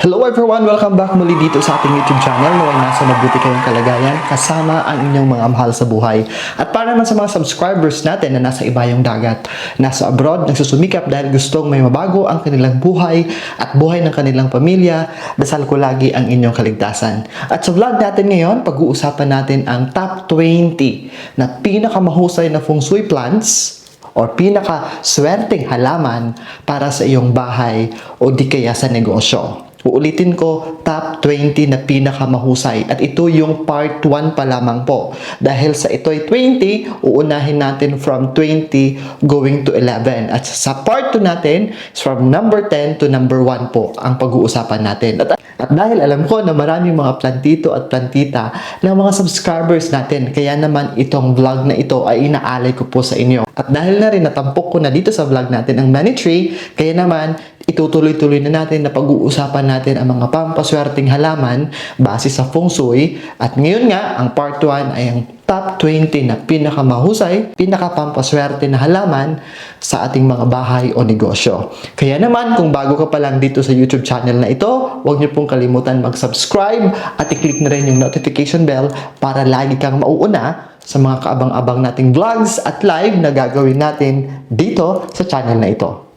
Hello everyone! Welcome back muli dito sa ating YouTube channel. Naway nasa mabuti kayong kalagayan kasama ang inyong mga mahal sa buhay. At para naman sa mga subscribers natin na nasa ibayong dagat, nasa abroad, nagsusumikap dahil gustong may mabago ang kanilang buhay at buhay ng kanilang pamilya, dasal ko lagi ang inyong kaligtasan. At sa vlog natin ngayon, pag-uusapan natin ang top 20 na pinakamahusay na feng shui plants or pinaka-swerteng halaman para sa iyong bahay o di kaya sa negosyo. Uulitin ko, top 20 na pinakamahusay. At ito yung part 1 pa lamang po. Dahil sa ito ay 20, uunahin natin from 20 going to 11. At sa part 2 natin, from number 10 to number 1 po ang pag-uusapan natin. At, at dahil alam ko na maraming mga plantito at plantita ng mga subscribers natin, kaya naman itong vlog na ito ay inaalay ko po sa inyo. At dahil na rin natampok ko na dito sa vlog natin ang money tree, kaya naman itutuloy-tuloy na natin na pag-uusapan natin ang mga pampaswerteng halaman base sa feng shui. At ngayon nga, ang part 1 ay ang top 20 na pinakamahusay, pinakapampaswerte na halaman sa ating mga bahay o negosyo. Kaya naman, kung bago ka pa lang dito sa YouTube channel na ito, huwag niyo pong kalimutan mag-subscribe at i-click na rin yung notification bell para lagi kang mauuna sa mga kaabang-abang nating vlogs at live na gagawin natin dito sa channel na ito.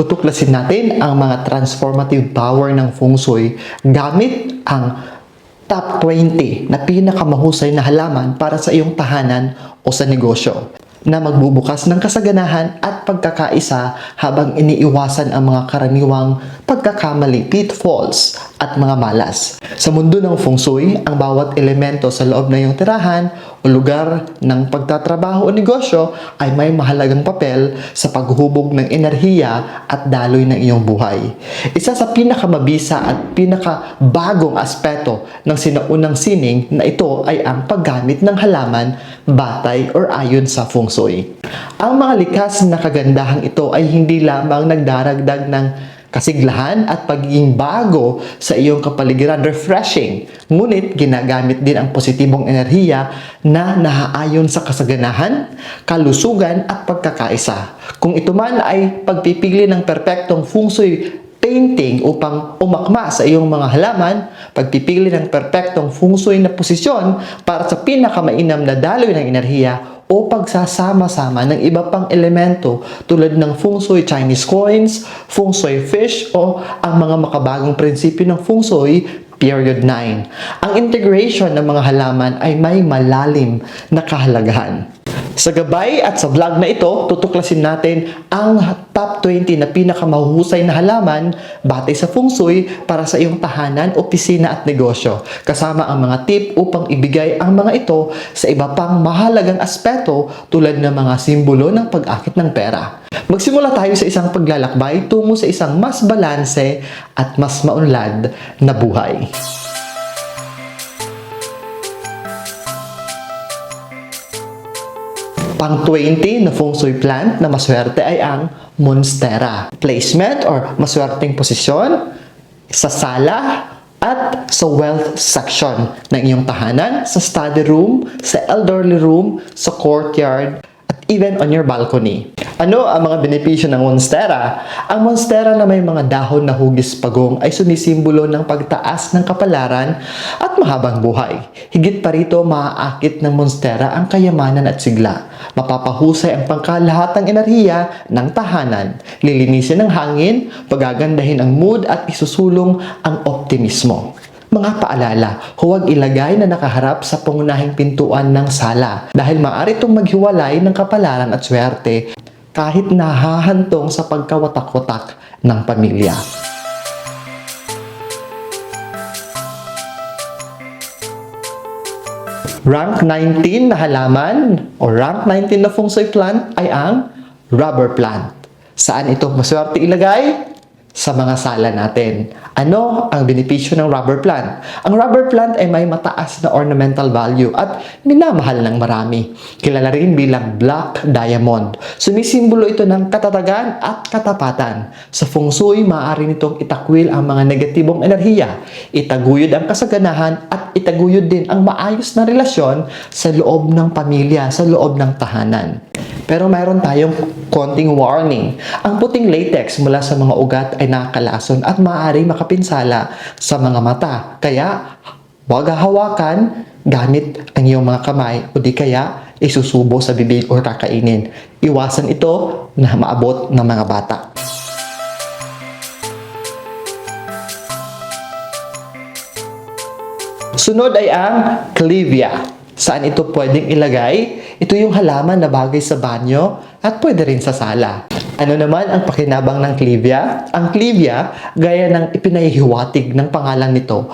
Tutuklasin natin ang mga transformative power ng feng shui gamit ang top 20 na pinakamahusay na halaman para sa iyong tahanan o sa negosyo na magbubukas ng kasaganahan at pagkakaisa habang iniiwasan ang mga karaniwang pagkakamali, pitfalls at mga malas. Sa mundo ng feng shui, ang bawat elemento sa loob ng iyong tirahan o lugar ng pagtatrabaho o negosyo ay may mahalagang papel sa paghubog ng enerhiya at daloy ng iyong buhay. Isa sa pinakamabisa at pinakabagong aspeto ng sinaunang sining na ito ay ang paggamit ng halaman batay or ayon sa feng shui. Ang mga likas na kagandahang ito ay hindi lamang nagdaragdag ng kasiglahan at pagiging bago sa iyong kapaligiran, refreshing. Ngunit ginagamit din ang positibong enerhiya na naaayon sa kasaganahan, kalusugan at pagkakaisa. Kung ito man ay pagpipili ng perpektong feng shui painting upang umakma sa iyong mga halaman, pagpipili ng perpektong feng shui na posisyon para sa pinakamainam na daloy ng enerhiya o pagsasama-sama ng iba pang elemento tulad ng feng shui Chinese coins, feng shui fish o ang mga makabagong prinsipyo ng feng shui period 9. Ang integration ng mga halaman ay may malalim na kahalagahan. Sa gabay at sa vlog na ito, tutuklasin natin ang top 20 na pinakamahusay na halaman batay sa feng shui para sa iyong tahanan, opisina at negosyo. Kasama ang mga tip upang ibigay ang mga ito sa iba pang mahalagang aspeto tulad ng mga simbolo ng pag-akit ng pera. Magsimula tayo sa isang paglalakbay tungo sa isang mas balanse at mas maunlad na buhay. Pang 20 na feng shui plant na maswerte ay ang monstera. Placement or maswerteng posisyon sa sala at sa wealth section ng iyong tahanan, sa study room, sa elderly room, sa courtyard, at even on your balcony. Ano ang mga benepisyo ng monstera? Ang monstera na may mga dahon na hugis pagong ay sumisimbolo ng pagtaas ng kapalaran at mahabang buhay. Higit pa rito, maaakit ng monstera ang kayamanan at sigla. Mapapahusay ang pangkalahatang enerhiya ng tahanan. Lilinisin ng hangin, pagagandahin ang mood at isusulong ang optimismo. Mga paalala, huwag ilagay na nakaharap sa pangunahing pintuan ng sala dahil maaari itong maghiwalay ng kapalaran at swerte kahit nahahantong sa pagkawatak-watak ng pamilya. Rank 19 na halaman o rank 19 na feng shui plant ay ang rubber plant. Saan ito maswerte ilagay? Sa mga sala natin. Ano ang benepisyo ng rubber plant? Ang rubber plant ay may mataas na ornamental value at minamahal ng marami. Kilala rin bilang black diamond. Sumisimbolo ito ng katatagan at katapatan. Sa feng shui, maaari nitong itakwil ang mga negatibong enerhiya, itaguyod ang kasaganahan at itaguyod din ang maayos na relasyon sa loob ng pamilya, sa loob ng tahanan. Pero mayroon tayong konting warning. Ang puting latex mula sa mga ugat ay nakakalason at maaari makapinsala sa mga mata. Kaya, huwag hawakan gamit ang iyong mga kamay o di kaya isusubo sa bibig o kakainin. Iwasan ito na maabot ng mga bata. Sunod ay ang clivia. Saan ito pwedeng ilagay? Ito yung halaman na bagay sa banyo at pwede rin sa sala. Ano naman ang pakinabang ng clivia? Ang clivia, gaya ng ipinahihiwatig ng pangalan nito,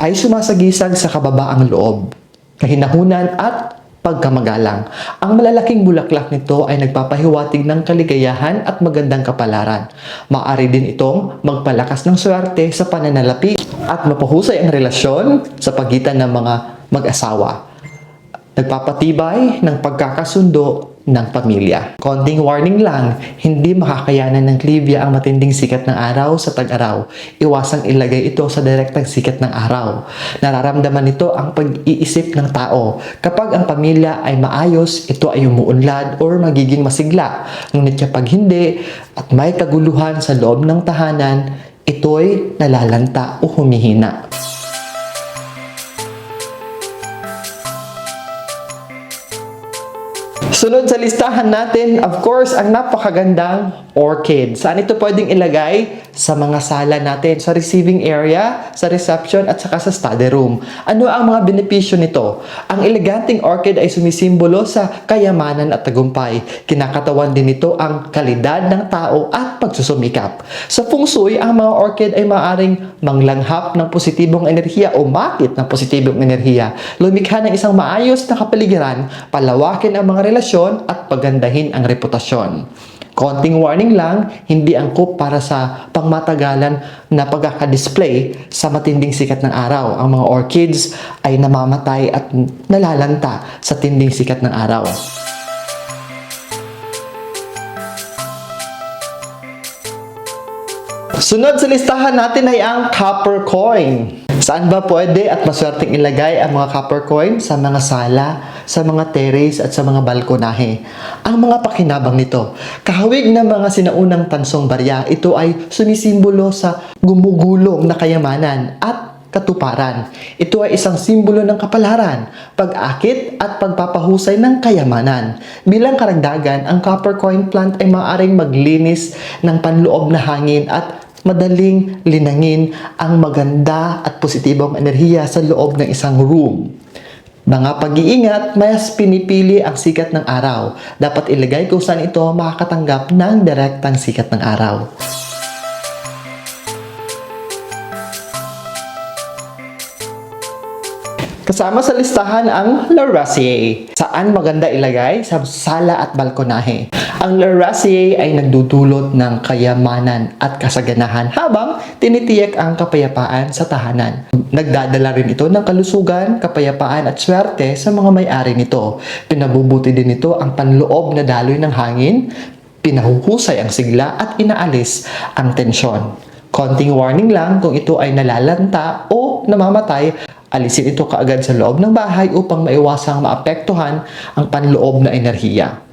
ay sumasagisag sa kababaang loob, kahinahunan at pagkamagalang. Ang malalaking bulaklak nito ay nagpapahiwatig ng kaligayahan at magandang kapalaran. Maari din itong magpalakas ng swerte sa pananalapi at mapahusay ang relasyon sa pagitan ng mga mag-asawa. Nagpapatibay ng pagkakasundo ng pamilya. Konting warning lang, hindi makakayanan ng klibya ang matinding sikat ng araw sa tag-araw. Iwasang ilagay ito sa direktang sikat ng araw. Nararamdaman nito ang pag-iisip ng tao. Kapag ang pamilya ay maayos, ito ay umuunlad or magiging masigla. Ngunit kapag hindi at may kaguluhan sa loob ng tahanan, ito'y nalalanta o humihina. Sunod sa listahan natin, of course, ang napakagandang orchid. Saan ito pwedeng ilagay? Sa mga sala natin, sa receiving area, sa reception, at saka sa study room. Ano ang mga benepisyo nito? Ang eleganteng orchid ay sumisimbolo sa kayamanan at tagumpay. Kinakatawan din nito ang kalidad ng tao at pagsusumikap. Sa feng shui, ang mga orchid ay maaring manglanghap ng positibong enerhiya o makit ng positibong enerhiya. Lumikha ng isang maayos na kapaligiran, palawakin ang mga relasyon at pagandahin ang reputasyon. Konting warning lang, hindi angkop para sa pangmatagalan na pagkakadisplay sa matinding sikat ng araw. Ang mga orchids ay namamatay at nalalanta sa tinding sikat ng araw. Sunod sa listahan natin ay ang copper coin. Saan ba pwede at maswerteng ilagay ang mga copper coin? Sa mga sala, sa mga terrace at sa mga balkonahe. Ang mga pakinabang nito, kahawig ng mga sinaunang tansong barya, ito ay sumisimbolo sa gumugulong na kayamanan at katuparan. Ito ay isang simbolo ng kapalaran, pag-akit at pagpapahusay ng kayamanan. Bilang karagdagan, ang copper coin plant ay maaaring maglinis ng panloob na hangin at madaling linangin ang maganda at positibong enerhiya sa loob ng isang room. Mga pag-iingat, mas pinipili ang sikat ng araw. Dapat ilagay kung saan ito makakatanggap ng direktang sikat ng araw. Kasama sa listahan ang Laracier. Saan maganda ilagay? Sa sala at balkonahe. Ang Laracier ay nagdudulot ng kayamanan at kasaganahan habang tinitiyak ang kapayapaan sa tahanan. Nagdadala rin ito ng kalusugan, kapayapaan at swerte sa mga may-ari nito. Pinabubuti din ito ang panloob na daloy ng hangin, pinahuhusay ang sigla at inaalis ang tensyon. Konting warning lang kung ito ay nalalanta o namamatay, alisin ito kaagad sa loob ng bahay upang maiwasang maapektuhan ang panloob na enerhiya.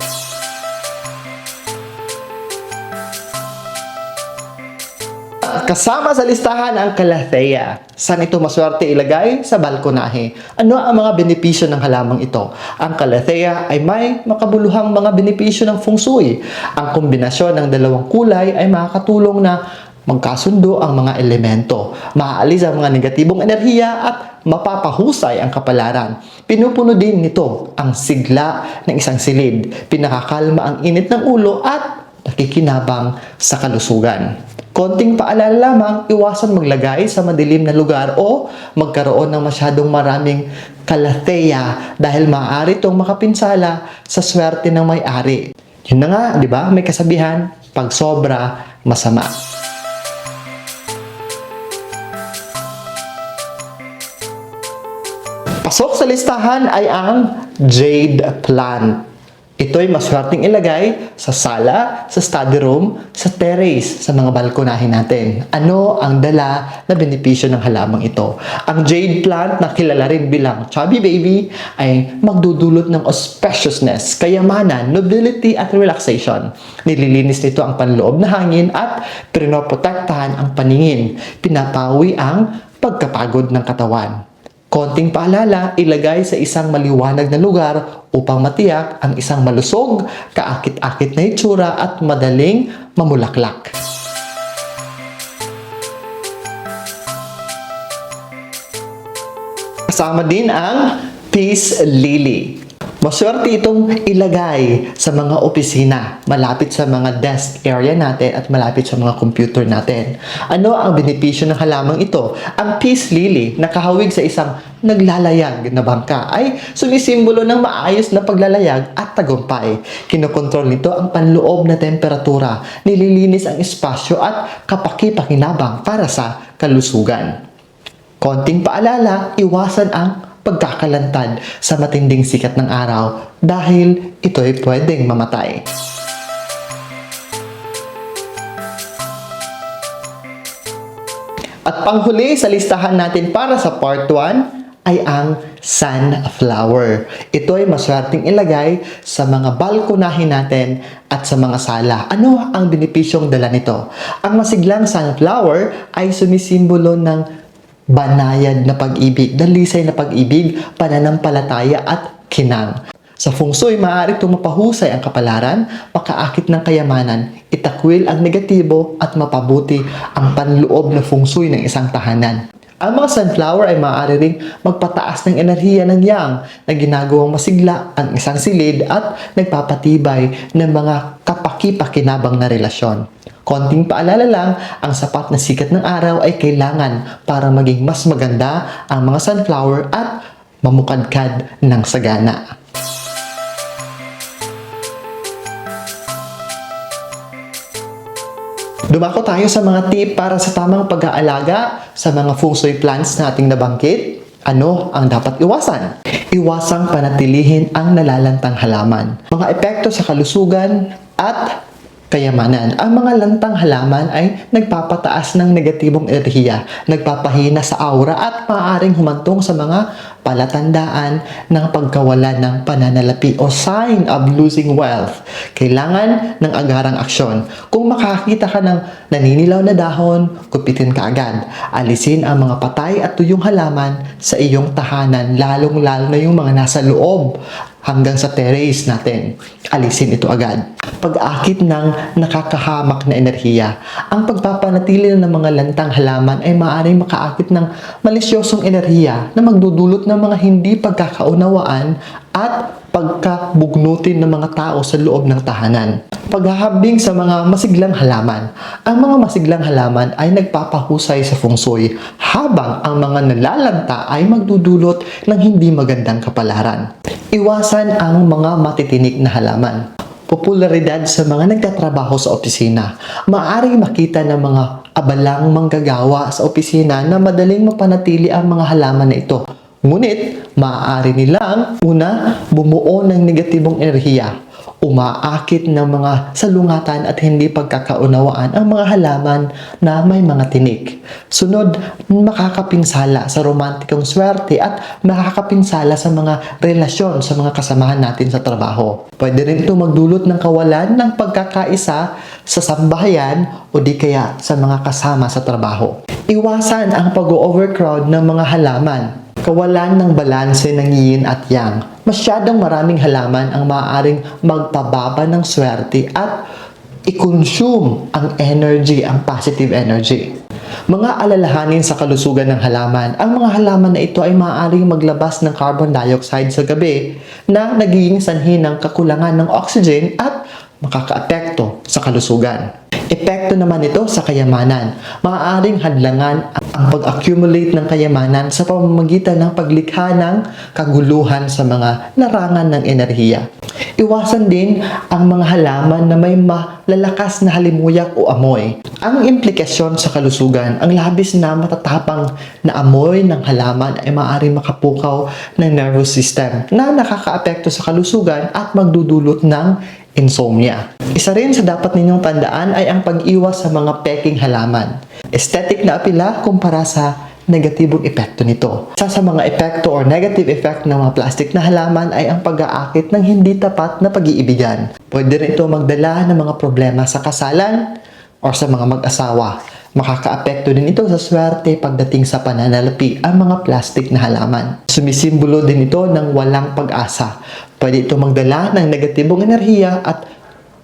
Kasama sa listahan ang Calathea. Saan ito maswerte ilagay? Sa balkonahe. Ano ang mga benepisyo ng halamang ito? Ang Calathea ay may makabuluhang mga benepisyo ng feng shui. Ang kombinasyon ng dalawang kulay ay makakatulong na magkasundo ang mga elemento. Maaalis ang mga negatibong enerhiya at mapapahusay ang kapalaran. Pinupuno din nito ang sigla ng isang silid. Pinakakalma ang init ng ulo at nakikinabang sa kalusugan. Konting paalala lamang, iwasan maglagay sa madilim na lugar o magkaroon ng masyadong maraming kalateya dahil maaari itong makapinsala sa swerte ng may-ari. Yun na nga, di ba? May kasabihan, pag sobra, masama. Sa listahan ay ang jade plant. Ito'y maswerteng ilagay sa sala, sa study room, sa terrace, sa mga balkonahin natin. Ano ang dala na benepisyo ng halamang ito? Ang jade plant na kilala rin bilang chubby baby ay magdudulot ng auspiciousness, kayamanan, nobility at relaxation. Nililinis nito ang panloob na hangin at pinoprotektahan ang paningin. Pinapawi ang pagkapagod ng katawan. Konting paalala, ilagay sa isang maliwanag na lugar upang matiyak ang isang malusog, kaakit-akit na itsura at madaling mamulaklak. Kasama din ang Peace Lily. Maswerte itong ilagay sa mga opisina, malapit sa mga desk area natin at malapit sa mga computer natin. Ano ang benepisyo ng halamang ito? Ang Peace Lily, nakahawig sa isang naglalayag na bangka, ay sumisimbolo ng maayos na paglalayag at tagumpay. Kinokontrol nito ang panloob na temperatura, nililinis ang espasyo at kapaki-pakinabang para sa kalusugan. Konting paalala, iwasan ang pagkakalantad sa matinding sikat ng araw dahil ito'y pwedeng mamatay. At panghuli sa listahan natin para sa part 1 ay ang sunflower. Ito ay maswerteng ilagay sa mga balkonahin natin at sa mga sala. Ano ang benepisyong dala nito? Ang masiglang sunflower ay sumisimbolo ng banayad na pag-ibig, dalisay na pag-ibig, pananampalataya at kinang. Sa feng shui, maaari itong mapahusay ang kapalaran, makaakit ng kayamanan, itakwil ang negatibo at mapabuti ang panloob na feng shui ng isang tahanan. Ang mga sunflower ay maaari ring magpataas ng enerhiya ng yang na ginagawang masigla ang isang silid at nagpapatibay ng mga kapaki-pakinabang na relasyon. Konting paalala lang, ang sapat na sikat ng araw ay kailangan para maging mas maganda ang mga sunflower at mamukadkad ng sagana. Dumako tayo sa mga tip para sa tamang pag-aalaga sa mga feng shui plants nating nabanggit. Ano ang dapat iwasan? Iwasang panatilihin ang nalalantang halaman. Mga epekto sa kalusugan at kayamanan. Ang mga lantang halaman ay nagpapataas ng negatibong enerhiya, nagpapahina sa aura at maaaring humantong sa mga palatandaan ng pagkawalan ng pananalapi o sign of losing wealth. Kailangan ng agarang aksyon. Kung makakita ka ng naninilaw na dahon, kupitin ka agad. Alisin ang mga patay at tuyong halaman sa iyong tahanan, lalong-lalo na yung mga nasa loob hanggang sa terrace natin. Alisin ito agad. Pag-akit ng nakakahamak na enerhiya. Ang pagpapanatili ng mga lantang halaman ay maaaring makaakit ng malisyosong enerhiya na magdudulot ng mga hindi pagkakaunawaan at pagkabugnutin ng mga tao sa loob ng tahanan. Paghahambing sa mga masiglang halaman. Ang mga masiglang halaman ay nagpapahusay sa feng shui habang ang mga nalalanta ay magdudulot ng hindi magandang kapalaran. Iwasan ang mga matitinik na halaman. Popularidad sa mga nagtatrabaho sa opisina. Maaring makita ng mga abalang manggagawa sa opisina na madaling mapanatili ang mga halaman na ito. Ngunit, maaari nilang una, bumuo ng negatibong enerhiya umaakit ng mga salungatan at hindi pagkakaunawaan ang mga halaman na may mga tinik. Sunod, makakapinsala sa romantikong swerte at makakapinsala sa mga relasyon sa mga kasamahan natin sa trabaho. Pwede rin ito magdulot ng kawalan ng pagkakaisa sa sambahayan o di kaya sa mga kasama sa trabaho. Iwasan ang pag-overcrowd ng mga halaman kawalan ng balanse ng yin at yang. Masyadong maraming halaman ang maaaring magpababa ng swerte at i-consume ang energy, ang positive energy. Mga alalahanin sa kalusugan ng halaman. Ang mga halaman na ito ay maaaring maglabas ng carbon dioxide sa gabi na nagiging sanhi ng kakulangan ng oxygen at makakaapekto sa kalusugan. Epekto naman ito sa kayamanan. Maaaring hadlangan ang pag-accumulate ng kayamanan sa pamamagitan ng paglikha ng kaguluhan sa mga larangan ng enerhiya. Iwasan din ang mga halaman na may malalakas na halimuyak o amoy. Ang implikasyon sa kalusugan, ang labis na matatapang na amoy ng halaman ay maaaring makapukaw ng nervous system na nakakaapekto sa kalusugan at magdudulot ng insomnia. Isa rin sa dapat ninyong tandaan ay ang pag-iwas sa mga peking halaman. Aesthetic na apila kumpara sa negatibong epekto nito. Isa sa mga epekto or negative effect ng mga plastic na halaman ay ang pag-aakit ng hindi tapat na pag-iibigan. Pwede rin ito magdala ng mga problema sa kasalan or sa mga mag-asawa. Makakaapekto din ito sa swerte pagdating sa pananalapi ang mga plastic na halaman. Sumisimbolo din ito ng walang pag-asa. Pwede ito magdala ng negatibong enerhiya at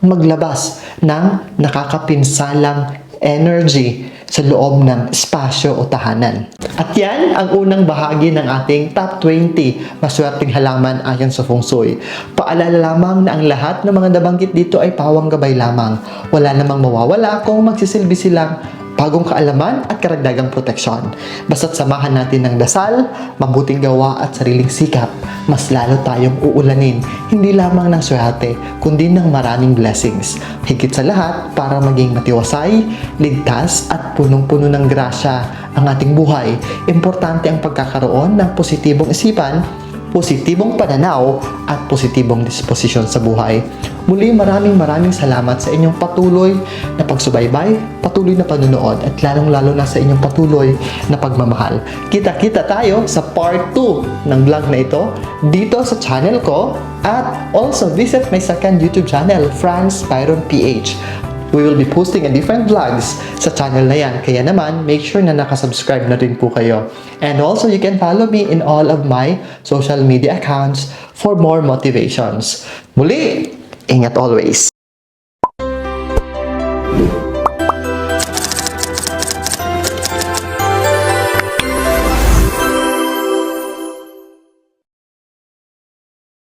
maglabas ng nakakapinsalang energy sa loob ng espasyo o tahanan. At yan ang unang bahagi ng ating top 20 maswerteng halaman ayon sa feng shui. Paalala lamang na ang lahat ng mga nabanggit dito ay pawang gabay lamang. Wala namang mawawala kung magsisilbi silang bagong kaalaman at karagdagang proteksyon. Basta't samahan natin ng dasal, mabuting gawa at sariling sikap, mas lalo tayong uulanin, hindi lamang ng swerte, kundi ng maraming blessings. Higit sa lahat, para maging matiwasay, ligtas at punong-puno ng grasya ang ating buhay, importante ang pagkakaroon ng positibong isipan, positibong pananaw at positibong disposisyon sa buhay. Muli maraming maraming salamat sa inyong patuloy na pagsubaybay, patuloy na panunood at lalong-lalo na sa inyong patuloy na pagmamahal. Kita-kita tayo sa part 2 ng vlog na ito dito sa channel ko at also visit my second YouTube channel, Franz Byron PH. We will be posting a different vlogs sa channel na yan. Kaya naman, make sure na nakasubscribe na rin po kayo. And also, you can follow me in all of my social media accounts for more motivations. Muli, ingat always!